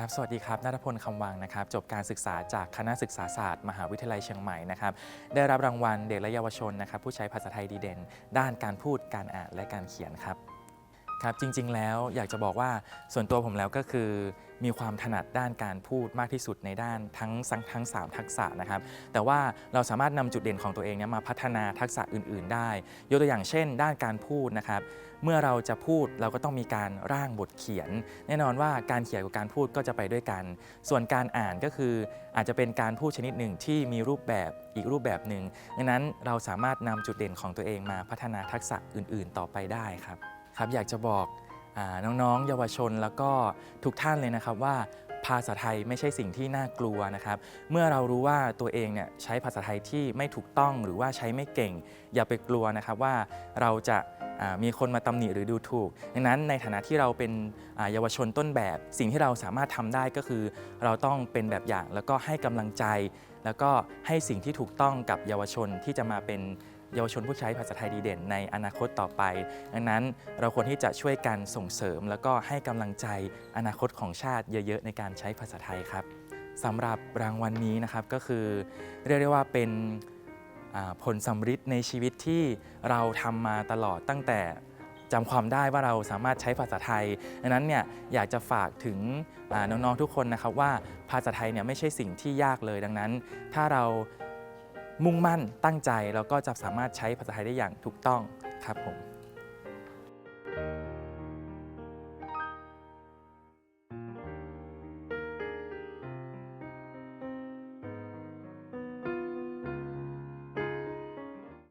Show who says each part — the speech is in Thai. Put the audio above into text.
Speaker 1: ครับ สวัสดีครับนัทพลคำวังนะครับ จบการศึกษาจากคณะศึกษาศาสตร์ มหาวิทยาลัยเชียงใหม่นะครับ ได้รับรางวัลเด็กและเยาวชนนะครับ ผู้ใช้ภาษาไทยดีเด่น ด้านการพูด การอ่าน และการเขียนครับ ครับจริงๆแล้วอยากจะบอกว่าส่วนตัวผมแล้วก็คือมีความถนัดด้านการพูดมากที่สุดในด้านทั้งทั้งทั้ง3ทักษะนะครับ แต่ว่าเราสามารถนำจุดเด่นของตัวเองเนี่ยมาพัฒนาทักษะอื่น ๆ ได้ ยกตัวอย่างเช่น ด้านการพูดนะครับ เมื่อเราจะพูดเราก็ต้องมีการร่างบทเขียน แน่นอนว่าการเขียนกับการพูดก็จะไปด้วยกัน ส่วนการอ่านก็คืออาจจะเป็นการพูดชนิดหนึ่งที่มีรูปแบบอีกรูปแบบหนึ่งดังนั้นเราสามารถนำจุดเด่นของตัวเองมาพัฒนาทักษะอื่น ๆ ต่อไปได้ครับ ครับอยากจะบอกอน้องๆ เยาวชนแล้วก็ทุกท่านเลยนะครับว่าภาษาไทยไม่ใช่สิ่งที่น่ากลัวนะครับ เมื่อเรารู้ว่าตัวเองเนี่ยใช้ภาษาไทยที่ไม่ถูกต้องหรือว่าใช้ไม่เก่ง อย่าไปกลัวนะครับว่าเราจะมีคนมาตำหนิหรือดูถูก ดังนั้นในฐานะที่เราเป็นเยาวชนต้นแบบ สิ่งที่เราสามารถทำได้ก็คือ เราต้องเป็นแบบอย่างแล้วก็ให้กำลังใจ แล้วก็ให้สิ่งที่ถูกต้องกับเยาวชนที่จะมาเป็นเยาวชนผู้ใช้ภาษาไทยดีเด่นในอนาคตต่อไป ดังนั้นเราควรที่จะช่วยกันส่งเสริม แล้วก็ให้กำลังใจอนาคตของชาติเยอะๆ ในการใช้ภาษาไทยครับสำหรับรางวัลนนี้นะครับก็คือ เรียกได้ว่าเป็นผลสำฤทธิ์ในชีวิตที่เราทำมาตลอดตั้งแต่ จำความได้ว่าเราสามารถใช้ภาษาไทยดังนั้นเนี่ยอยากจะฝากถึงน้องๆทุกคนนะครับว่าภาษาไทยเนี่ยไม่ใช่สิ่งที่ยากเลย ดังนั้น ถ้าเรามุ่งมั่นตั้งใจเราก็จะสามารถใช้ภาษาไทยได้อย่างถูกต้องครับผม